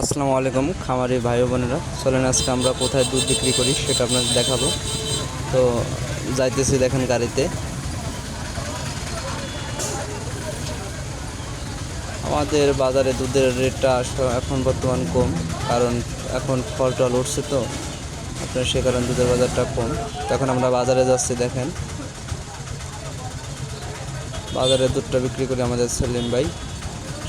আসসালামু আলাইকুম, খামারি ভাই বোনেরা। চলেন আজকে আমরা কোথায় দুধ বিক্রি করি সেটা আপনাদের দেখাবো। তো যাইতেছি দেখেন গাড়িতে। আমাদের বাজারে দুধের রেটটা এখন বর্তমান কম, কারণ এখন ফল টল উঠছে তো, আপনার সে কারণে দুধের বাজারটা কম। তো এখন আমরা বাজারে যাচ্ছি, দেখেন। বাজারে দুধটা বিক্রি করি আমাদের সেলিম ভাই।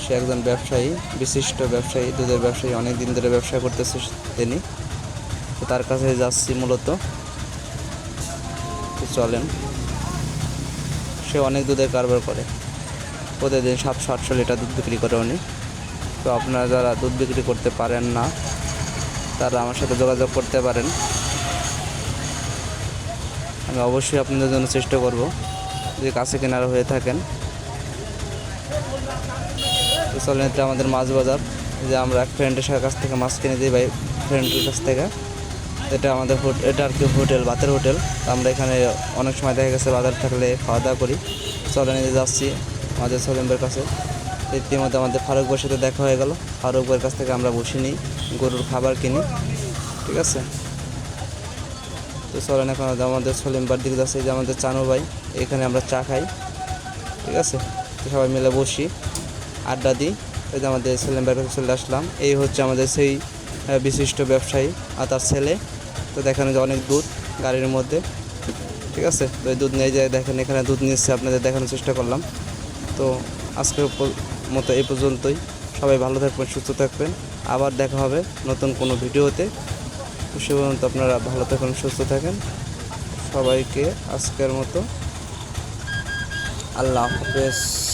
সে একজন ব্যবসায়ী, বিশিষ্ট ব্যবসায়ী, দুধের ব্যবসায়ী অনেক দিন ধরে ব্যবসা করতেছে তিনি। তো তার কাছে যাচ্ছি মূলত। চলেন। সে অনেক দুধের কারবার করে। প্রতিদিন সাতশো আটশো লিটার দুধ বিক্রি করে উনি। তো আপনারা যারা দুধ বিক্রি করতে পারেন না, তারা আমার সাথে যোগাযোগ করতে পারেন। আমি অবশ্যই আপনাদের জন্য চেষ্টা করব যদি কাছে কেনারা হয়ে থাকেন। তো আমাদের মাছ বাজার, যে আমরা এক ফ্রেন্ডের কাছ থেকে মাছ কিনে দিই ভাই ফ্রেন্ডের কাছ থেকে। এটা আমাদের এটা আর কি হোটেল, বাতের হোটেল। আমরা এখানে অনেক সময় দেখা গেছে বাজার থাকলে খাওয়া দাওয়া করি চলেন যাচ্ছি আমাদের সলিমবের কাছে। ইতিমধ্যে আমাদের ফারুক সাথে দেখা হয়ে গেল। ফারুক কাছ থেকে আমরা বসে নিই, গরুর খাবার কিনি। ঠিক আছে? তো চলেন এখন আমাদের সলিমবার দিকে যাচ্ছে, যে আমাদের চানু ভাই, এখানে আমরা চা খাই। ঠিক আছে? তো সবাই মিলে বসি। আড্ডা দিই। এই যে আমাদের ভাইয়ের কাছে চলে আসলাম। এই হচ্ছে আমাদের সেই বিশিষ্ট ব্যবসায়ী আর তার ছেলে। তো দেখেন যে অনেক দুধ গাড়ির মধ্যে। ঠিক আছে? তো এই দুধ নিয়ে যায় দেখেন এখানে দুধ নিচ্ছে, আপনাদের দেখানোর চেষ্টা করলাম। তো আজকের মতো এই পর্যন্তই। সবাই ভালো থাকবেন, সুস্থ থাকবেন। আবার দেখা হবে নতুন কোনো ভিডিওতে। সে পর্যন্ত আপনারা ভালো থাকুন, সুস্থ থাকেন। সবাইকে আজকের মতো আল্লাহ হাফেজ।